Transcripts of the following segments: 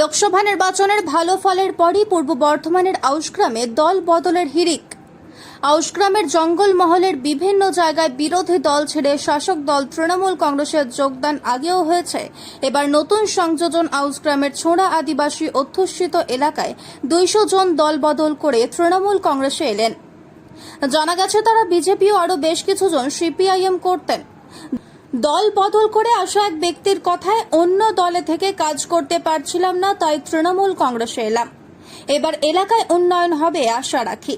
লোকসভা নির্বাচনের ভালো ফলের পরই পূর্ব বর্ধমানের আউশগ্রামে দল বদলের হিড়িক। আউশগ্রামের জঙ্গলমহলের বিভিন্ন জায়গায় বিরোধী দল ছেড়ে শাসক দল তৃণমূল কংগ্রেসের যোগদান আগেও হয়েছে। এবার নতুন সংযোজন আউশগ্রামের ছোড়া আদিবাসী অধ্যুষিত এলাকায় দুইশো জন দল বদল করে তৃণমূল কংগ্রেসে এলেন। জানা গেছে তারা বিজেপি ও আরও বেশ কিছু জন সিপিআইএম করতেন। দল বদল করে আসা এক ব্যক্তির কথায় অন্য দলে থেকে কাজ করতে পারছিলাম না, তাই তৃণমূল কংগ্রেসে এলাম। এবার এলাকায় উন্নয়ন হবে আশা রাখি।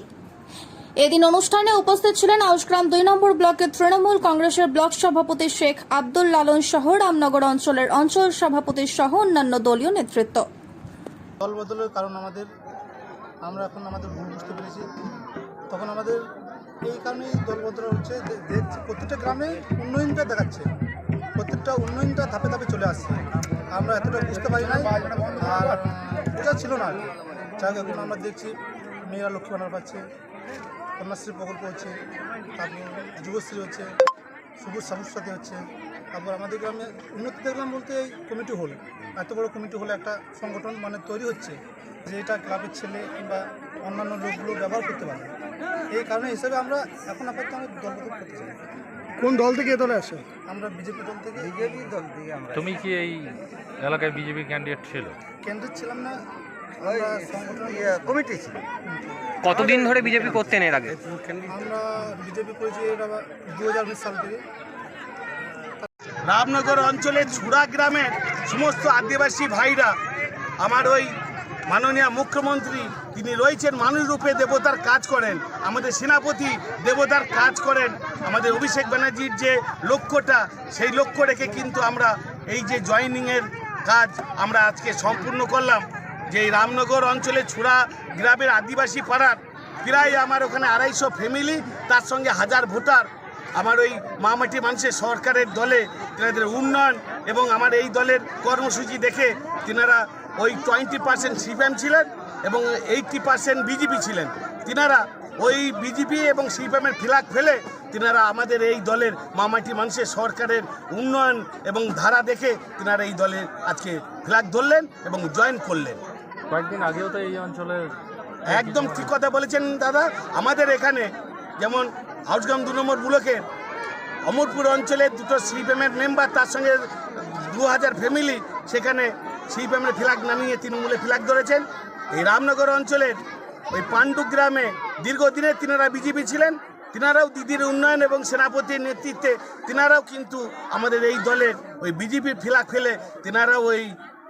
এদিন অনুষ্ঠানে উপস্থিত ছিলেন আউসগ্রাম দুই নম্বর ব্লকের তৃণমূল কংগ্রেসের ব্লক সভাপতি শেখ আব্দুল লালন সহ রামনগর অঞ্চলের অঞ্চল সভাপতি সহ অন্যান্য দলীয় নেতৃত্ব। দল বদলের কারণ আমাদের, আমরা এখন আমাদের ভুল বুঝতে পেরেছি। তখন আমাদের এই কারণেই দল বদল হচ্ছে প্রত্যেকটা গ্রামে উন্নয়নটা দেখাচ্ছে। প্রত্যেকটা উন্নয়নটা ধাপে ধাপে চলে আসছে। আমরা এতটা বুঝতে পারি না আর এটা ছিল না যাই এখন আমরা দেখছি, মেয়েরা লক্ষ্মী বানার পাচ্ছে, কন্যাশ্রী প্রকল্প হচ্ছে, তারপর যুবশ্রী হচ্ছে। সবুজ সাথী হচ্ছে। তারপর আমাদের গ্রামে উন্নতি দেখলাম বলতে এই কমিটি হল। এত বড় কমিটি হলে একটা সংগঠন মানে তৈরি হচ্ছে যে এটা ক্লাবের ছেলে কিংবা অন্যান্য লোকগুলো ব্যবহার করতে পারে। এই কারণে হিসেবে আমরা এখন আপাতত আমরা দলগত করতে চাই। কোন দল থেকে এ দলে আসে? আমরা বিজেপি দল থেকে। বিজেপি দল থেকে আমরা তুমি কি এই এলাকায় বিজেপি ক্যান্ডিডেট ছিল? কেন্দ্রে ছিলাম না। কমিটি ছিল। কতদিন ধরে বিজেপি করতেন এর আগে? আমরা বিজেপি করেছি দু হাজার উনিশ সাল থেকে। রামনগর অঞ্চলের ছুড়া গ্রামের সমস্ত আদিবাসী ভাইরা আমার ওই মাননীয় মুখ্যমন্ত্রী তিনি রয়েছেন মানুষ রূপে দেবতার কাজ করেন আমাদের সেনাপতি দেবতার কাজ করেন আমাদের অভিষেক ব্যানার্জির যে লক্ষ্যটা সেই লক্ষ্য রেখে কিন্তু আমরা এই যে জয়নিংয়ের কাজ আমরা আজকে সম্পূর্ণ করলাম। যে রামনগর অঞ্চলে ছুড়া গ্রামের আদিবাসী পাড়ার প্রায় আমার ওখানে আড়াইশো ফ্যামিলি তার সঙ্গে হাজার ভোটার। আমার ওই মামাটি মানুষের সরকারের দলে তেনাদের উন্নয়ন এবং আমার এই দলের কর্মসূচি দেখে তিনারা ওই টোয়েন্টি পার্সেন্ট সিপিএম ছিলেন এবং এইটটি পার্সেন্ট বিজেপি ছিলেন। তিনারা ওই বিজেপি এবং সিপিএমের ফিলাক ফেলে তিনারা আমাদের এই দলের মামাটি মানুষের সরকারের উন্নয়ন এবং ধারা দেখে তিনারা এই দলে আজকে ফ্ল্যাগ ধরলেন এবং জয়েন করলেন। কয়েকদিন আগেও তো এই অঞ্চলে একদম ঠিক কথা বলেছেন দাদা। আমাদের এখানে যেমন হাউসগ্রাম দু নম্বর ব্লকের অমরপুর অঞ্চলে দুটো সিপিএমের মেম্বার, তার সঙ্গে দু হাজার ফ্যামিলি, সেখানে সিপিএমের ফ্ল্যাগ নামিয়ে তৃণমূলে ফ্ল্যাগ ধরেছেন। এই রামনগর অঞ্চলের ওই পাণ্ডু গ্রামে দীর্ঘদিনে তিনারা বিজেপি ছিলেন। তিনারাও দিদির উন্নয়ন এবং সেনাপতির নেতৃত্বে, তিনারাও কিন্তু আমাদের এই দলের ওই বিজেপির ফ্ল্যাগ ফেলে তিনারাও ওই